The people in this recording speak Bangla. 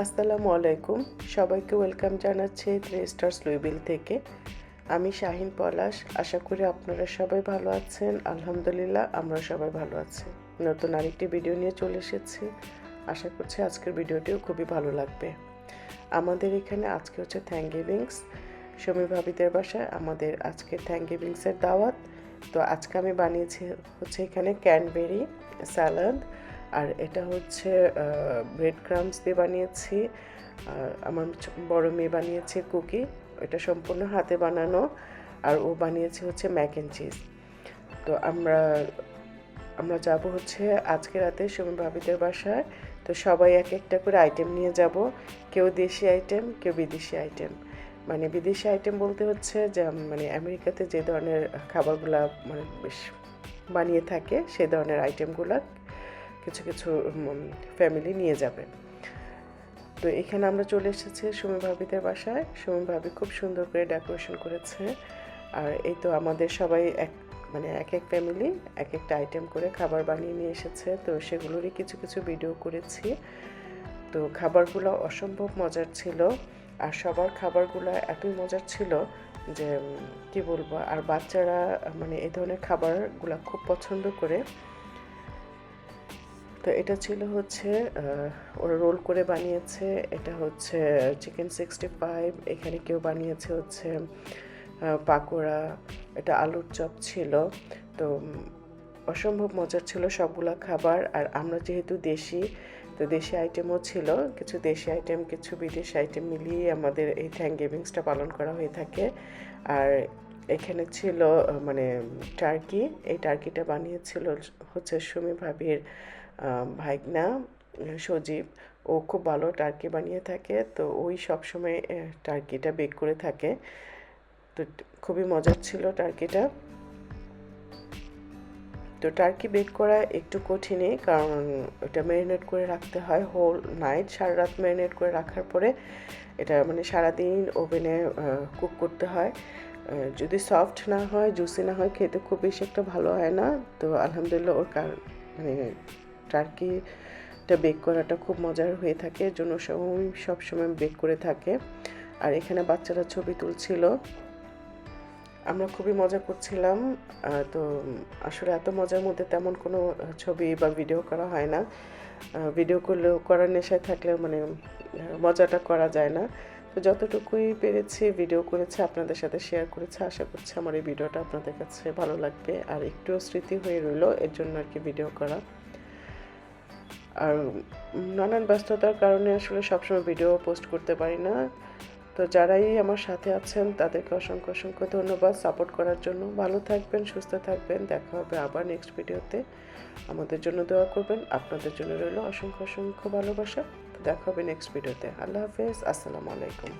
আসসালামু আলাইকুম। সবাইকে ওয়েলকাম জানাচ্ছি থ্রি স্টার্স লুইবিল থেকে। আমি শাহিন পলাশ। আশা করি আপনারা সবাই ভালো আছেন। আলহামদুলিল্লাহ, আমরা সবাই ভালো আছি। নতুন আরেকটি ভিডিও নিয়ে চলে এসেছি। আশা করছি আজকের ভিডিওটিও খুবই ভালো লাগবে। আমাদের এখানে আজকে হচ্ছে থ্যাংক গিভিংস সমী ভাবিদের বাসায় আমাদের আজকে থ্যাংক গিভিংসের দাওয়াত। তো আজকে আমি বানিয়েছি হচ্ছে এখানে ক্যানবেরি স্যালাড আর এটা হচ্ছে ব্রেড ক্রামস দিয়ে বানিয়েছি। আর আমার বড় মেয়ে বানিয়েছে কুকি। এটা সম্পূর্ণ হাতে বানানো। আর ও বানিয়েছে হচ্ছে ম্যাক অ্যান্ড চিজ তো আমরা আমরা যাব হচ্ছে আজকে রাতে সুমি ভাবিদের বাসায়। তো সবাই এক একটা করে আইটেম নিয়ে যাব। কেউ দেশি আইটেম কেউ বিদেশি আইটেম মানে বিদেশি আইটেম বলতে হচ্ছে যে মানে আমেরিকাতে যে ধরনের খাবারগুলা মানে বেশ বানিয়ে থাকে, সে ধরনের আইটেমগুলা কিছু কিছু ফ্যামিলি নিয়ে যাবে। তো এখানে আমরা চলে এসেছি সুমি ভাবিদের বাসায়। সুমি ভাবি খুব সুন্দর করে ডেকোরেশন করেছে। আর এই তো আমাদের সবাই এক মানে এক এক ফ্যামিলি এক একটা আইটেম করে খাবার বানিয়ে নিয়ে এসেছে। তো সেগুলোরই কিছু কিছু ভিডিও করেছি। তো খাবারগুলো অসম্ভব মজার ছিল। আর সবার খাবারগুলো এতই মজার ছিল যে কি বলব? আর বাচ্চারা মানে এই ধরনের খাবারগুলো খুব পছন্দ করে। তো এটা ছিল হচ্ছে ওরা রোল করে বানিয়েছে। এটা হচ্ছে চিকেন সিক্সটি ফাইভ। এখানে কেউ বানিয়েছে হচ্ছে পাকোড়া। এটা আলুর চপ ছিল। তো অসম্ভব মজার ছিল সবগুলা খাবার। আর আমরা যেহেতু দেশি, তো দেশি আইটেমও ছিল। কিছু দেশি আইটেম, কিছু বিদেশি আইটেম মিলিয়ে আমাদের এই থ্যাংক গিভিংসটা পালন করা হয়ে থাকে। আর এখানে ছিল মানে টার্কি এই টার্কিটা বানিয়েছিল হচ্ছে সুমি ভাবির ভাইগনা সজীব, ও খুব ভালো টার্কি বানিয়ে থাকে, তো ওই সবসময় টার্কিটা বেক করে থাকে। তো খুবই মজার ছিল টার্কিটা তো টার্কি বেক করা একটু কঠিনই, কারণ ওটা ম্যারিনেট করে রাখতে হয় হোল নাইট সারা রাত ম্যারিনেট করে রাখার পরে এটা মানে সারাদিন ওভেনে কুক করতে হয়। যদি সফট না হয় জুসি না হয়, খেতে খুব বেশি একটা ভালো হয় না। তো আলহামদুলিল্লাহ ওর কার মানে টার্কিটা বেক করাটা খুব মজার হয়ে থাকে। এর জন্য সবাই সবসময় বেক করে থাকে। আর এখানে বাচ্চারা ছবি তুলছিল। আমরা খুবই মজা করছিলাম। তো, আসলে এত মজার মধ্যে তেমন কোনো ছবি বা ভিডিও করা হয় না। ভিডিও করলেও করার নেশায় থাকলেও মানে মজাটা করা যায় না। তো যতটুকুই পেরেছি ভিডিও করেছে, আপনাদের সাথে শেয়ার করেছে, আশা করছি আমার এই ভিডিওটা আপনাদের কাছে ভালো লাগবে। আর একটুও স্মৃতি হয়ে রইল, এর জন্য আর কি ভিডিও করা। আর নানান ব্যস্ততার কারণে আসলে সবসময় ভিডিও পোস্ট করতে পারি না। তো যারাই আমার সাথে আছেন, তাদেরকে অসংখ্য অসংখ্য ধন্যবাদ সাপোর্ট করার জন্য। ভালো থাকবেন, সুস্থ থাকবেন। দেখা হবে আবার নেক্সট ভিডিওতে আমাদের জন্য দোয়া করবেন। আপনাদের জন্য রইল অসংখ্য অসংখ্য ভালোবাসা। দেখা হবে নেক্সট ভিডিওতে আল্লাহ হাফেজ। আসসালামু আলাইকুম।